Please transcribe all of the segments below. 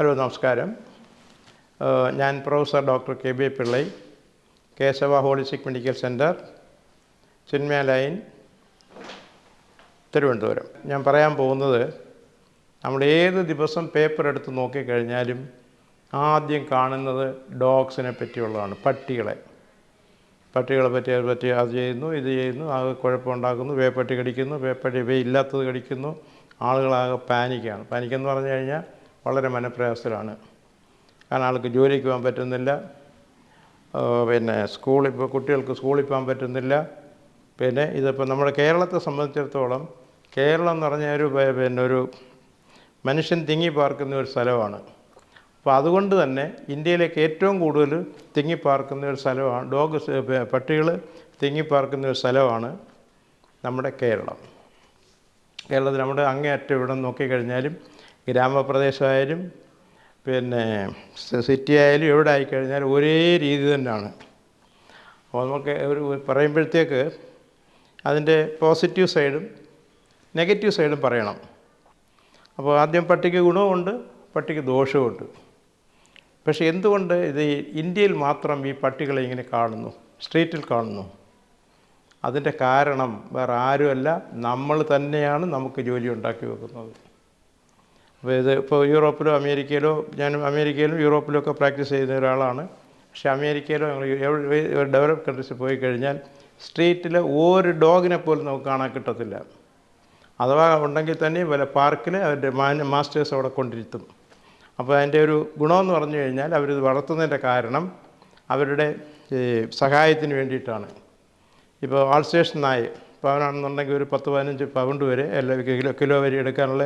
Hello നമസ്കാരം. ഞാൻ professor doctor K B Pillai Keshava holistic medical centre Chinmaya lane Thiruvananthapuram. ഞാൻ പറയാൻ പോകുന്നത് നമ്മൾ ഏത് ദിവസം പേപ്പർ എടുത്ത് നോക്കിക്കഴിഞ്ഞാലും ആദ്യം കാണുന്നത് ഡോഗ്സിനെ പറ്റിയുള്ളതാണ് പട്ടികളെ. പട്ടികളെ പറ്റി അത് പറ്റി അത് ചെയ്യുന്നു ഇത് ചെയ്യുന്നു അത് കുഴപ്പമുണ്ടാക്കുന്നു വേപ്പട്ടി കടിക്കുന്നു വേപ്പട്ടി ഇല്ലാത്തത് കടിക്കുന്നു ആളുകളാകെ പാനിക്കാണ്. പാനിക്കെന്ന് പറഞ്ഞു കഴിഞ്ഞാൽ വളരെ മനപ്രയാസത്തിലാണ്. കാരണം ആൾക്ക് ജോലിക്ക് പോകാൻ പറ്റുന്നില്ല. പിന്നെ സ്കൂളിൽ ഇപ്പോൾ കുട്ടികൾക്ക് സ്കൂളിൽ പോകാൻ പറ്റുന്നില്ല. പിന്നെ ഇതിപ്പോൾ നമ്മുടെ കേരളത്തെ സംബന്ധിച്ചിടത്തോളം കേരളം എന്ന് പറഞ്ഞ ഒരു പിന്നെ ഒരു മനുഷ്യൻ തിങ്ങി പാർക്കുന്ന ഒരു സ്ഥലമാണ്. അപ്പോൾ അതുകൊണ്ട് തന്നെ ഇന്ത്യയിലേക്ക് ഏറ്റവും കൂടുതൽ തിങ്ങി പാർക്കുന്ന ഒരു സ്ഥലമാണ് ഡോഗ് പട്ടികൾ തിങ്ങി പാർക്കുന്ന ഒരു സ്ഥലമാണ് നമ്മുടെ കേരളം. കേരളത്തിൽ നമ്മുടെ അങ്ങേയറ്റം ഇവിടെ നോക്കിക്കഴിഞ്ഞാലും ഗ്രാമപ്രദേശമായാലും പിന്നെ സിറ്റി ആയാലും എവിടെ ആയിക്കഴിഞ്ഞാൽ ഒരേ രീതി തന്നെയാണ് അപ്പോൾ നമുക്ക് ഒരു പറയുമ്പോഴത്തേക്ക് അതിന്റെ പോസിറ്റീവ് സൈഡും നെഗറ്റീവ് സൈഡും പറയണം. അപ്പോൾ ആദ്യം പട്ടിക്ക് ഗുണവുമുണ്ട് പട്ടിക്ക് ദോഷവുമുണ്ട്. പക്ഷേ എന്തുകൊണ്ട് ഇത് ഇന്ത്യയിൽ മാത്രം ഈ പട്ടികളെ ഇങ്ങനെ കാണുന്നു സ്ട്രീറ്റിൽ കാണുന്നു? അതിന്റെ കാരണം വേറെ ആരുമല്ല നമ്മൾ തന്നെയാണ് നമുക്ക് ജോലി ഉണ്ടാക്കി വെക്കുന്നത്. അപ്പോൾ ഇത് ഇപ്പോൾ യൂറോപ്പിലോ അമേരിക്കയിലോ ഞാൻ അമേരിക്കയിലും യൂറോപ്പിലും ഒക്കെ പ്രാക്ടീസ് ചെയ്യുന്ന ഒരാളാണ്. പക്ഷെ അമേരിക്കയിലോ ഞങ്ങൾ ഡെവലപ്പ് കൺട്രീസിൽ പോയി കഴിഞ്ഞാൽ സ്ട്രീറ്റിൽ ഒരു ഡോഗിനെ പോലും നമുക്ക് കാണാൻ കിട്ടത്തില്ല. അഥവാ ഉണ്ടെങ്കിൽ തന്നെ വല്ല പാർക്കിൽ അവരുടെ മാസ്റ്റേഴ്സ് അവിടെ കൊണ്ടിരുത്തും. അപ്പോൾ അതിന്റെ ഒരു ഗുണമെന്ന് പറഞ്ഞു കഴിഞ്ഞാൽ അവരിത് വളർത്തുന്നതിന്റെ കാരണം അവരുടെ സഹായത്തിന് വേണ്ടിയിട്ടാണ്. ഇപ്പോൾ ആൾസ്റ്റേഷൻ നായ ഇപ്പോൾ അവനാണെന്നുണ്ടെങ്കിൽ ഒരു പത്ത് പതിനഞ്ച് പൗണ്ട് വരെ അല്ല കിലോ കിലോ വരെ എടുക്കാനുള്ള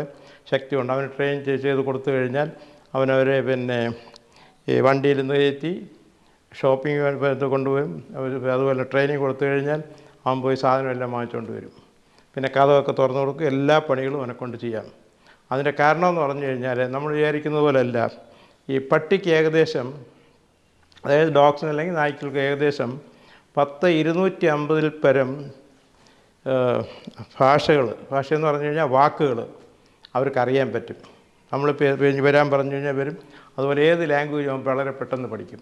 ശക്തിയുണ്ട്. അവന് ട്രെയിൻ ചെയ്ത് കൊടുത്തു കഴിഞ്ഞാൽ അവനവരെ പിന്നെ ഈ വണ്ടിയിൽ നിന്ന് കയറ്റി ഷോപ്പിംഗ് കൊണ്ടുപോയി അവർ അതുപോലെ ട്രെയിനിങ് കൊടുത്തു കഴിഞ്ഞാൽ അവൻ പോയി സാധനം എല്ലാം വാങ്ങിച്ചുകൊണ്ട് വരും. പിന്നെ കഥമൊക്കെ തുറന്നു കൊടുക്കും. എല്ലാ പണികളും അവനെ കൊണ്ട് ചെയ്യാം. അതിന്റെ കാരണമെന്ന് പറഞ്ഞു കഴിഞ്ഞാൽ നമ്മൾ വിചാരിക്കുന്നത് പോലെയല്ല ഈ പട്ടിക്ക് ഏകദേശം അതായത് ഡോഗ്സിന് അല്ലെങ്കിൽ നായ്ക്കൾക്ക് ഏകദേശം പത്ത് ഇരുന്നൂറ്റി അമ്പതിൽ പരം ഭാഷകൾ ഭാഷ എന്ന് പറഞ്ഞു കഴിഞ്ഞാൽ വാക്കുകൾ അവർക്ക് അറിയാൻ പറ്റും ഇനി വരാൻ പറഞ്ഞു കഴിഞ്ഞാൽ വരും. അതുപോലെ ഏത് ലാംഗ്വേജ് വളരെ പെട്ടെന്ന് പഠിക്കും.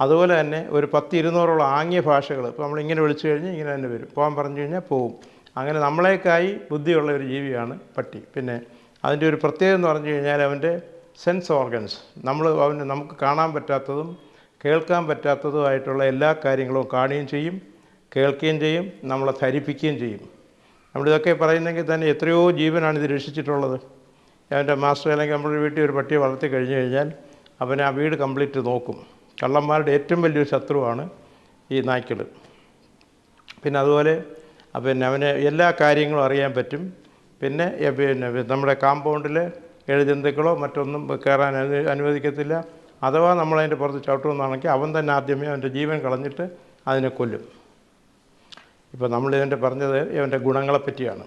അതുപോലെ തന്നെ ഒരു പത്ത് ഇരുന്നൂറോളം ആംഗ്യ ഭാഷകൾ ഇപ്പോൾ നമ്മളിങ്ങനെ വിളിച്ചു കഴിഞ്ഞാൽ ഇങ്ങനെ തന്നെ വരും. പോകാൻ പറഞ്ഞു കഴിഞ്ഞാൽ പോവും. അങ്ങനെ നമ്മളേക്കായി ബുദ്ധിയുള്ള ഒരു ജീവിയാണ് പട്ടി. പിന്നെ അതിന്റെ ഒരു പ്രത്യേകത എന്ന് പറഞ്ഞു കഴിഞ്ഞാൽ അവന്റെ സെൻസ് ഓർഗൻസ് നമ്മൾ അവന് നമുക്ക് കാണാൻ പറ്റാത്തതും കേൾക്കാൻ പറ്റാത്തതുമായിട്ടുള്ള എല്ലാ കാര്യങ്ങളും കാണുകയും ചെയ്യും. കേൾക്കുകയും ചെയ്യും നമ്മളെ ധരിപ്പിക്കുകയും ചെയ്യും. നമ്മളിതൊക്കെ പറയുന്നെങ്കിൽ തന്നെ എത്രയോ ജീവനാണ് ഇത് രക്ഷിച്ചിട്ടുള്ളത്. അവന്റെ മാസ്റ്റർ അല്ലെങ്കിൽ നമ്മുടെ വീട്ടിൽ ഒരു പട്ടിയെ വളർത്തി കഴിഞ്ഞു കഴിഞ്ഞാൽ അവൻ ആ വീട് കംപ്ലീറ്റ് നോക്കും. കള്ളന്മാരുടെ ഏറ്റവും വലിയൊരു ശത്രുവാണ് ഈ നായ്ക്കൾ പിന്നെ അതുപോലെ പിന്നെ അവന് എല്ലാ കാര്യങ്ങളും അറിയാൻ പറ്റും. പിന്നെ പിന്നെ നമ്മുടെ കാമ്പൗണ്ടിൽ എഴുജന്തുക്കളോ മറ്റൊന്നും കയറാൻ അനു- അനുവദിക്കത്തില്ല. അഥവാ നമ്മളതിന്റെ പുറത്ത് ചവിട്ടുമെന്നാണെങ്കിൽ അവൻ തന്നെ ആദ്യമേ അവന്റെ ജീവൻ കളഞ്ഞിട്ട് അതിനെ കൊല്ലും. ഇപ്പോൾ നമ്മൾ ഇതിന്റെ പറഞ്ഞത് ഇവന്റെ ഗുണങ്ങളെപ്പറ്റിയാണ്.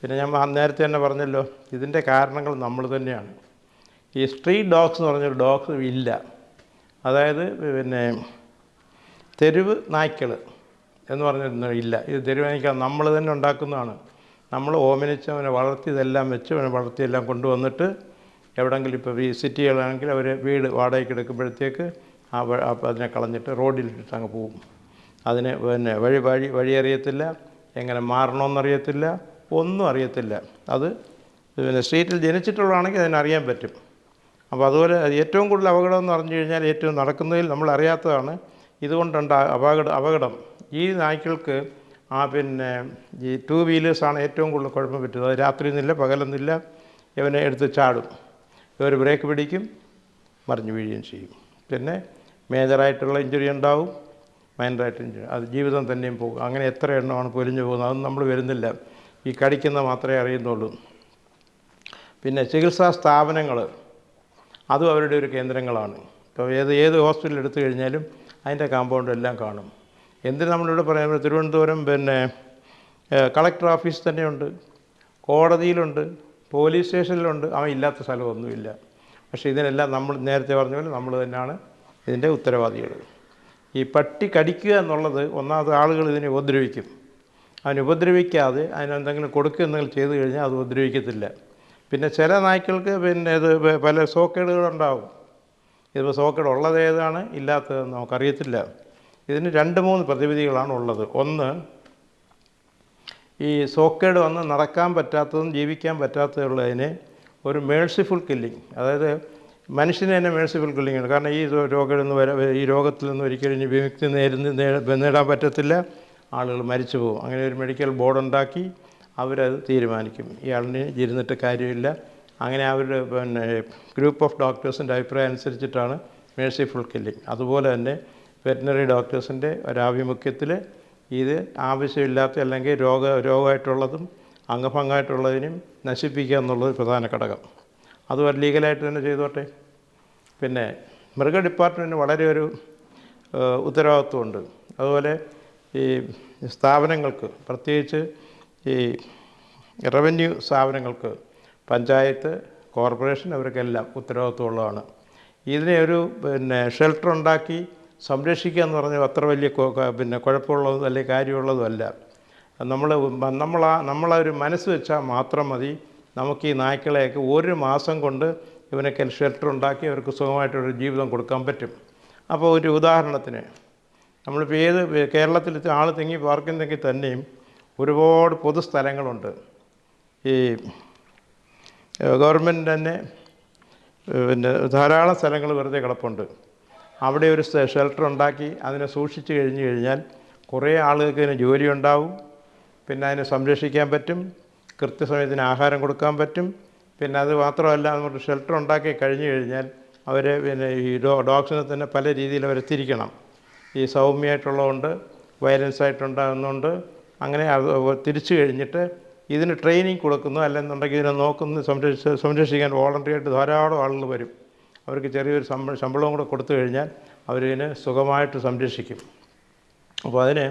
പിന്നെ ഞാൻ നേരത്തെ തന്നെ പറഞ്ഞല്ലോ ഇതിന്റെ കാരണങ്ങൾ നമ്മൾ തന്നെയാണ്. ഈ സ്ട്രീറ്റ് ഡോഗ്സ് എന്ന് പറഞ്ഞൊരു ഡോഗ്സ് ഇല്ല. അതായത് പിന്നെ തെരുവ് നായ്ക്കൾ എന്ന് പറഞ്ഞിരുന്ന ഇല്ല. ഇത് തെരുവ് നായ്ക്കൾ നമ്മൾ തന്നെ ഉണ്ടാക്കുന്നതാണ്. നമ്മൾ ഓമനിച്ച് അവനെ വളർത്തിയതെല്ലാം വെച്ച് അവനെ വളർത്തിയെല്ലാം കൊണ്ടുവന്നിട്ട് എവിടെങ്കിലും ഇപ്പോൾ ഈ സിറ്റികളാണെങ്കിൽ അവർ വീട് വാടകയ്ക്ക് എടുക്കുമ്പോഴത്തേക്ക് ആ അതിനെ കളഞ്ഞിട്ട് റോഡിലിട്ടിട്ട് അങ്ങ് പോവും അതിന് പിന്നെ വഴി വഴി വഴി അറിയത്തില്ല എങ്ങനെ മാറണമെന്നറിയത്തില്ല ഒന്നും അറിയത്തില്ല. അത് പിന്നെ സ്ട്രീറ്റിൽ ജനിച്ചിട്ടുള്ളതാണെങ്കിൽ അതിനറിയാൻ പറ്റും. അപ്പോൾ അതുപോലെ ഏറ്റവും കൂടുതൽ അപകടം എന്ന് പറഞ്ഞു കഴിഞ്ഞാൽ ഏറ്റവും നടക്കുന്നതിൽ നമ്മൾ അറിയാത്തതാണ് ഇതുകൊണ്ടുണ്ട് അപകട അപകടം. ഈ നായ്ക്കൾക്ക് ആ പിന്നെ ഈ ടൂ വീലേഴ്സാണ് ഏറ്റവും കൂടുതൽ കുഴപ്പം പറ്റുന്നത്. അത് രാത്രിയൊന്നുമില്ല പകലൊന്നില്ല ഇവനെ എടുത്ത് ചാടും. ഇവർ ബ്രേക്ക് പിടിക്കും മറിഞ്ഞു വീഴുകയും ചെയ്യും. പിന്നെ മേജറായിട്ടുള്ള ഇഞ്ചുറി ഉണ്ടാവും. ഇഞ്ചുറി അത് ജീവിതം തന്നെയും പോകും. അങ്ങനെ എത്ര എണ്ണമാണ് പൊലിഞ്ഞു പോകുന്നത് അതൊന്നും നമ്മൾ വരുന്നില്ല. ഈ കടിക്കുന്ന മാത്രമേ അറിയുന്നുള്ളൂ. പിന്നെ ചികിത്സാ സ്ഥാപനങ്ങൾ അതും അവരുടെ ഒരു കേന്ദ്രങ്ങളാണ്. ഇപ്പോൾ ഏത് ഏത് ഹോസ്പിറ്റൽ എടുത്തു കഴിഞ്ഞാലും അതിന്റെ കാമ്പൗണ്ട് എല്ലാം കാണും. എന്തിന് നമ്മളിവിടെ പറയുമ്പോൾ തിരുവനന്തപുരം പിന്നെ കളക്ടർ ഓഫീസ് തന്നെയുണ്ട്. കോടതിയിലുണ്ട്. പോലീസ് സ്റ്റേഷനിലുണ്ട്. അവൻ ഇല്ലാത്ത സ്ഥലമൊന്നുമില്ല. പക്ഷേ ഇതിനെല്ലാം നമ്മൾ നേരത്തെ പറഞ്ഞ പോലെ നമ്മൾ തന്നെയാണ് ഇതിന്റെ ഉത്തരവാദികൾ ഈ പട്ടി കടിക്കുക എന്നുള്ളത് ഒന്നാമത് ആളുകൾ ഇതിനെ ഉപദ്രവിക്കും. അതിനുപദ്രവിക്കാതെ അതിനെന്തെങ്കിലും കൊടുക്കുക എന്തെങ്കിലും ചെയ്തു കഴിഞ്ഞാൽ അത് ഉപദ്രവിക്കത്തില്ല. പിന്നെ ചില നായ്ക്കൾക്ക് പിന്നെ ഇത് പല സോക്കേടുകളുണ്ടാവും ഇതിപ്പോൾ സോക്കേട് ഉള്ളത് ഏതാണ്? ഇല്ലാത്തതെന്ന് നമുക്കറിയത്തില്ല. ഇതിന് രണ്ട് മൂന്ന് പ്രതിവിധികളാണ് ഉള്ളത്. ഒന്ന് ഈ സോക്കേട് വന്ന് നടക്കാൻ പറ്റാത്തതും ജീവിക്കാൻ പറ്റാത്തതുള്ളതിന് ഒരു മേഴ്സിഫുൾ കില്ലിങ്. അതായത് മനുഷ്യന് തന്നെ മേഴ്സിഫുൾ കില്ലിംഗ് ആണ്. കാരണം ഈ രോഗം നിന്ന് വര ഈ രോഗത്തിൽ നിന്ന് ഒരിക്കലും വിമുക്തി നേരുന്ന നേടാൻ പറ്റത്തില്ല. ആളുകൾ മരിച്ചു പോകും. അങ്ങനെ ഒരു മെഡിക്കൽ ബോർഡ് ഉണ്ടാക്കി അവരത് തീരുമാനിക്കും. ഇയാളിന് ഇരുന്നിട്ട് കാര്യമില്ല. അങ്ങനെ അവരുടെ പിന്നെ ഗ്രൂപ്പ് ഓഫ് ഡോക്ടേഴ്സിന്റെ അഭിപ്രായം അനുസരിച്ചിട്ടാണ് മേഴ്സിഫുൾ കില്ലിങ് അതുപോലെ തന്നെ വെറ്റിനറി ഡോക്ടേഴ്സിന്റെ ഒരാഭിമുഖ്യത്തിൽ ഇത് ആവശ്യമില്ലാത്ത അല്ലെങ്കിൽ രോഗ രോഗമായിട്ടുള്ളതും അംഗഭംഗമായിട്ടുള്ളതിനും നശിപ്പിക്കുക എന്നുള്ളത് പ്രധാന ഘടകം. അത് ലീഗലായിട്ട് തന്നെ ചെയ്തോട്ടെ. പിന്നെ മൃഗ ഡിപ്പാർട്ട്മെന്റിന് വളരെ ഒരു ഉത്തരവാദിത്വമുണ്ട്. അതുപോലെ ഈ സ്ഥാപനങ്ങൾക്ക് പ്രത്യേകിച്ച് ഈ റവന്യൂ സ്ഥാപനങ്ങൾക്ക് പഞ്ചായത്ത് കോർപ്പറേഷൻ അവർക്കെല്ലാം ഉത്തരവാദിത്വമുള്ളതാണ്. ഇതിനെ ഒരു പിന്നെ ഷെൽട്ടർ ഉണ്ടാക്കി സംരക്ഷിക്കുക എന്ന് പറഞ്ഞാൽ അത്ര വലിയ പിന്നെ കുഴപ്പമുള്ളതും അല്ലെങ്കിൽ കാര്യമുള്ളതും അല്ല. നമ്മൾ നമ്മളാ നമ്മളൊരു മനസ്സ് വെച്ചാൽ മാത്രം മതി. നമുക്ക് ഈ നായ്ക്കളെയൊക്കെ ഒരു മാസം കൊണ്ട് ഇവനൊക്കെ ഷെൽട്ടർ ഉണ്ടാക്കി അവർക്ക് സുഖമായിട്ടൊരു ജീവിതം കൊടുക്കാൻ പറ്റും. അപ്പോൾ ഒരു ഉദാഹരണത്തിന് നമ്മളിപ്പോൾ ഏത് കേരളത്തിൽ ആൾ തിങ്ങി പാർക്കുന്നെങ്കിൽ തന്നെയും ഒരുപാട് പൊതുസ്ഥലങ്ങളുണ്ട്. ഈ ഗവൺമെന്റ് തന്നെ പിന്നെ ധാരാളം സ്ഥലങ്ങൾ വെറുതെ കിടപ്പുണ്ട്. അവിടെ ഒരു ഷെൽട്ടർ ഉണ്ടാക്കി അതിനെ സൂക്ഷിച്ചു കഴിഞ്ഞു കഴിഞ്ഞാൽ കുറേ ആളുകൾക്ക് ഇതിന് ജോലി ഉണ്ടാവും. പിന്നെ അതിനെ സംരക്ഷിക്കാൻ പറ്റും. കൃത്യസമയത്തിന് ആഹാരം കൊടുക്കാൻ പറ്റും. പിന്നെ അത് മാത്രമല്ല നമുക്ക് ഷെൽട്ടർ ഉണ്ടാക്കി കഴിഞ്ഞു കഴിഞ്ഞാൽ അവർ പിന്നെ ഈ ഡോ ഡോഗ്സിനെ തന്നെ പല രീതിയിൽ അവർ തിരിക്കണം. ഈ സൗമ്യമായിട്ടുള്ളതുകൊണ്ട് വയലൻസ് ആയിട്ടുണ്ടാകുന്നുണ്ട് അങ്ങനെ തിരിച്ചു കഴിഞ്ഞിട്ട് ഇതിന് ട്രെയിനിങ് കൊടുക്കുന്നു. അല്ലെന്നുണ്ടെങ്കിൽ ഇതിനെ നോക്കുന്ന സംരക്ഷ സംരക്ഷിക്കാൻ വോളണ്ടറി ആയിട്ട് ധാരാളം ആളുകൾ വരും. അവർക്ക് ചെറിയൊരു ശമ്പളം ശമ്പളവും കൂടെ കൊടുത്തു കഴിഞ്ഞാൽ അവരിതിനെ സുഖമായിട്ട് സംരക്ഷിക്കും. അപ്പോൾ അതിന്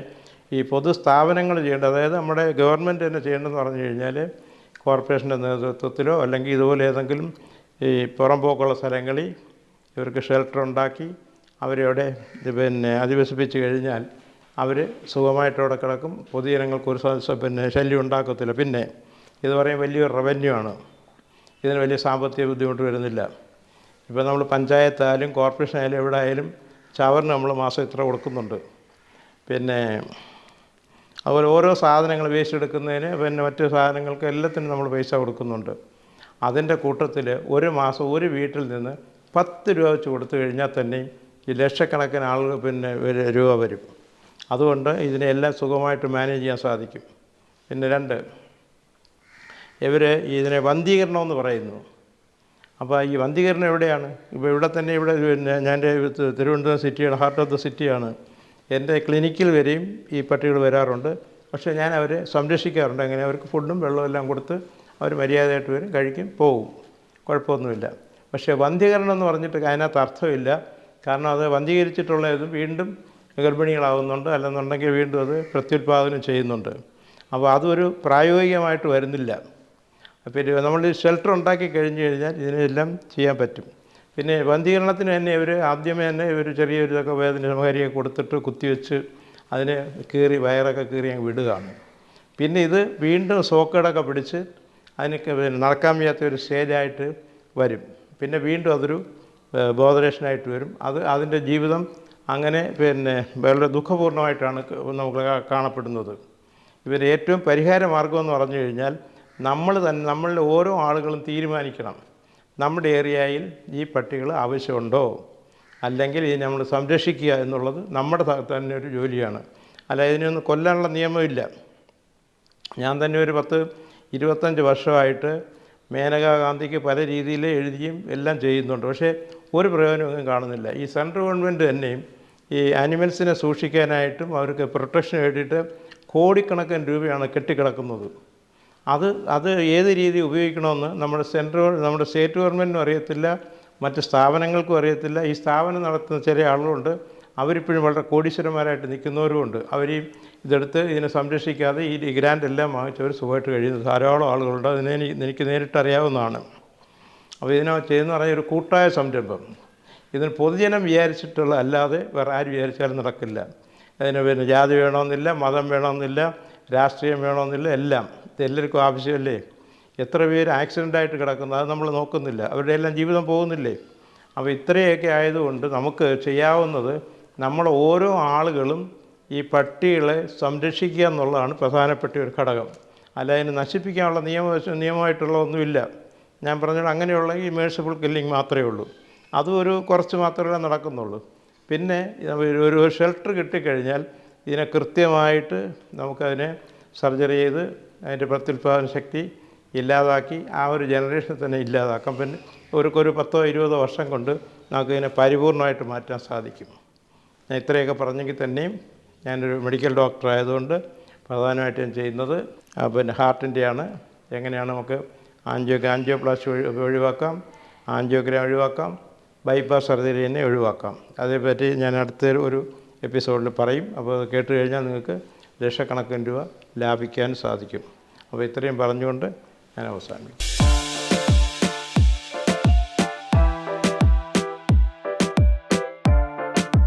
ഈ പൊതു സ്ഥാപനങ്ങൾ ചെയ്യേണ്ടത് അതായത് നമ്മുടെ ഗവൺമെന്റ് തന്നെ ചെയ്യേണ്ടതെന്ന് പറഞ്ഞു കഴിഞ്ഞാൽ കോർപ്പറേഷന്റെ നേതൃത്വത്തിലോ അല്ലെങ്കിൽ ഇതുപോലെ ഏതെങ്കിലും ഈ പുറംപോക്കുള്ള സ്ഥലങ്ങളിൽ ഇവർക്ക് ഷെൽട്ടർ ഉണ്ടാക്കി അവരവിടെ പിന്നെ അധിവസിപ്പിച്ച് കഴിഞ്ഞാൽ അവർ സുഖമായിട്ട് അവിടെ കിടക്കും. പൊതുജനങ്ങൾക്ക് ഒരു പിന്നെ ശല്യം ഉണ്ടാക്കത്തില്ല. പിന്നെ ഇത് പറയും വലിയൊരു റവന്യൂ ആണ്. ഇതിന് വലിയ സാമ്പത്തിക ബുദ്ധിമുട്ട് വരുന്നില്ല. ഇപ്പോൾ നമ്മൾ പഞ്ചായത്തായാലും കോർപ്പറേഷൻ ആയാലും എവിടെ ആയാലും ചവറിന് നമ്മൾ മാസം ഇത്ര കൊടുക്കുന്നുണ്ട്. പിന്നെ അതുപോലെ ഓരോ സാധനങ്ങൾ വേസ്റ്റ് എടുക്കുന്നതിന് പിന്നെ മറ്റു സാധനങ്ങൾക്ക് എല്ലാത്തിനും നമ്മൾ പൈസ കൊടുക്കുന്നുണ്ട്. അതിന്റെ കൂട്ടത്തിൽ ഒരു മാസം ഒരു വീട്ടിൽ നിന്ന് പത്ത് രൂപ വെച്ച് കൊടുത്തു കഴിഞ്ഞാൽ തന്നെയും ഈ ലക്ഷക്കണക്കിന് ആളുകൾ പിന്നെ രൂപ വരും. അതുകൊണ്ട് ഇതിനെല്ലാം സുഖമായിട്ട് മാനേജ് ചെയ്യാൻ സാധിക്കും. പിന്നെ രണ്ട് ഇവർ ഇതിനെ വന്ധീകരണം എന്ന് പറയുന്നു. അപ്പോൾ ഈ വന്ധീകരണം എവിടെയാണ്? ഇപ്പോൾ ഇവിടെ തന്നെ ഇവിടെ പിന്നെ ഞാൻ തിരുവനന്തപുരം സിറ്റിയാണ് ഹാർട്ട് ഓഫ് ദ സിറ്റിയാണ് എന്റെ ക്ലിനിക്കിൽ വരെയും ഈ പട്ടികൾ വരാറുണ്ട്. പക്ഷേ ഞാൻ അവരെ സംരക്ഷിക്കാറുണ്ട്. അങ്ങനെ അവർക്ക് ഫുഡും വെള്ളവും എല്ലാം കൊടുത്ത് അവർ മര്യാദയായിട്ട് വരും കഴിക്കും പോകും കുഴപ്പമൊന്നുമില്ല. പക്ഷേ വന്ധ്യകരണം എന്ന് പറഞ്ഞിട്ട് അതിനകത്ത് അർത്ഥമില്ല. കാരണം അത് വന്ധീകരിച്ചിട്ടുള്ള ഇത് വീണ്ടും ഗർഭിണികളാവുന്നുണ്ട്. അല്ലെന്നുണ്ടെങ്കിൽ വീണ്ടും അത് പ്രത്യുത്പാദനം ചെയ്യുന്നുണ്ട്. അപ്പോൾ അതൊരു പ്രായോഗികമായിട്ട് വരുന്നില്ല. പിന്നെ നമ്മൾ ഷെൽട്ടർ ഉണ്ടാക്കി കഴിഞ്ഞ് കഴിഞ്ഞാൽ ഇതിനെല്ലാം ചെയ്യാൻ പറ്റും. പിന്നെ വന്ധീകരണത്തിന് തന്നെ ഇവർ ആദ്യമേ തന്നെ ഇവർ ചെറിയൊരു ഇതൊക്കെ വേദന സമകാരിയൊക്കെ കൊടുത്തിട്ട് കുത്തിവെച്ച് അതിനെ കീറി വയറൊക്കെ കീറി അങ്ങ് വിടുകയാണ്. പിന്നെ ഇത് വീണ്ടും സോക്കേടൊക്കെ പിടിച്ച് അതിനൊക്കെ നടക്കാൻ വയ്യാത്ത ഒരു സ്റ്റേജായിട്ട് വരും. പിന്നെ വീണ്ടും അതൊരു ബോധരേഷനായിട്ട് വരും. അത് അതിന്റെ ജീവിതം അങ്ങനെ പിന്നെ വളരെ ദുഃഖപൂർണമായിട്ടാണ് നമുക്ക് കാണപ്പെടുന്നത്. ഇവർ ഏറ്റവും പരിഹാര മാർഗം എന്ന് പറഞ്ഞു കഴിഞ്ഞാൽ നമ്മൾ തന്നെ നമ്മളിൽ ഓരോ ആളുകളും തീരുമാനിക്കണം. നമ്മുടെ ഏരിയയിൽ ഈ പട്ടികൾ ആവശ്യമുണ്ടോ? അല്ലെങ്കിൽ ഇത് നമ്മൾ സംരക്ഷിക്കുക എന്നുള്ളത് നമ്മുടെ തന്നെ ഒരു ജോലിയാണ്. അല്ല ഇതിനൊന്നും കൊല്ലാനുള്ള നിയമമില്ല. ഞാൻ തന്നെ ഒരു പത്ത് ഇരുപത്തഞ്ച് വർഷമായിട്ട് മേനകാ ഗാന്ധിക്ക് പല രീതിയിൽ എഴുതിയും എല്ലാം ചെയ്യുന്നുണ്ട്. പക്ഷേ ഒരു പ്രയോജനമൊന്നും കാണുന്നില്ല. ഈ സെൻട്രൽ ഗവൺമെന്റ് തന്നെയും ഈ ആനിമൽസിനെ സൂക്ഷിക്കാനായിട്ടും അവർക്ക് പ്രൊട്ടക്ഷൻ വേണ്ടിയിട്ട് കോടിക്കണക്കിന് രൂപയാണ് കെട്ടിക്കിടക്കുന്നത്. അത് അത് ഏത് രീതി ഉപയോഗിക്കണമെന്ന് നമ്മുടെ സെൻട്രൽ നമ്മുടെ സ്റ്റേറ്റ് ഗവൺമെന്റിനും അറിയത്തില്ല മറ്റ് സ്ഥാപനങ്ങൾക്കും അറിയത്തില്ല. ഈ സ്ഥാപനം നടത്തുന്ന ചില ആളുകളുണ്ട്. അവരിപ്പോഴും വളരെ കോടീശ്വരന്മാരായിട്ട് നിൽക്കുന്നവരുമുണ്ട് അവർ ഇതെടുത്ത് ഇതിനെ സംരക്ഷിക്കാതെ ഈ ഗ്രാൻഡ് എല്ലാം വാങ്ങിച്ചവർ സുഖമായിട്ട് കഴിയുന്നു. ധാരാളം ആളുകളുണ്ട്. അതിനെ എനിക്ക് നേരിട്ടറിയാവുന്നതാണ് അപ്പോൾ ഇതിനെ ചെയ്യുന്ന പറഞ്ഞാൽ ഒരു കൂട്ടായ സംരംഭം. ഇതിന് പൊതുജനം വിചാരിച്ചിട്ടുള്ള അല്ലാതെ വേറെ ആര് വിചാരിച്ചാലും നടക്കില്ല. അതിന് പിന്നെ ജാതി വേണമെന്നില്ല മതം വേണമെന്നില്ല രാഷ്ട്രീയം വേണമെന്നില്ല എല്ലാം. എല്ലാവർക്കും ആവശ്യമല്ലേ? എത്ര പേര് ആക്സിഡന്റായിട്ട് കിടക്കുന്നു അത് നമ്മൾ നോക്കുന്നില്ല. അവരുടെ എല്ലാം ജീവിതം പോകുന്നില്ലേ? അപ്പോൾ ഇത്രയൊക്കെ ആയതുകൊണ്ട് നമുക്ക് ചെയ്യാവുന്നത് നമ്മൾ ഓരോ ആളുകളും ഈ പട്ടികളെ സംരക്ഷിക്കുക എന്നുള്ളതാണ് പ്രധാനപ്പെട്ട ഒരു ഘടകം. അല്ല അതിനെ നശിപ്പിക്കാനുള്ള നിയമ നിയമമായിട്ടുള്ള ഒന്നുമില്ല ഞാൻ പറഞ്ഞത് അങ്ങനെയുള്ള ഈ മേഴ്സിഫുൾ കില്ലിങ് മാത്രമേ ഉള്ളൂ. അതും ഒരു കുറച്ച് മാത്രമേ നടക്കുന്നുള്ളൂ. പിന്നെ ഒരു ഷെൽട്ടർ കിട്ടിക്കഴിഞ്ഞാൽ ഇതിനെ കൃത്യമായിട്ട് നമുക്കതിനെ സർജറി ചെയ്ത് അതിന്റെ പ്രത്യുൽപാദന ശക്തി ഇല്ലാതാക്കി ആ ഒരു ജനറേഷനെ തന്നെ ഇല്ലാതാക്കാം. പിന്നെ ഒരു ഒരു പത്തോ ഇരുപതോ വർഷം കൊണ്ട് നമുക്കിതിനെ പരിപൂർണമായിട്ട് മാറ്റാൻ സാധിക്കും. ഞാൻ ഇത്രയൊക്കെ പറഞ്ഞെങ്കിൽ തന്നെയും ഞാനൊരു മെഡിക്കൽ ഡോക്ടർ ആയതുകൊണ്ട് പ്രധാനമായിട്ട് ഞാൻ ചെയ്യുന്നത് പിന്നെ ഹാർട്ടിന്റെയാണ് എങ്ങനെയാണ് നമുക്ക് ആൻജിയോ ആൻജിയോപ്ലാസ്റ്റി ഒഴി ഒഴിവാക്കാം ആൻജിയോഗ്രാം ഒഴിവാക്കാം ബൈപ്പാസ് സർജറി തന്നെ ഒഴിവാക്കാം. അതേപ്പറ്റി ഞാൻ അടുത്ത ഒരു എപ്പിസോഡിൽ പറയും. അപ്പോൾ കേട്ട് കഴിഞ്ഞാൽ നിങ്ങൾക്ക് ലക്ഷക്കണക്കിന് രൂപ ലാഭിക്കാൻ സാധിക്കും. അപ്പോൾ ഇത്രയും പറഞ്ഞുകൊണ്ട് ഞാൻ അവസാനിക്കും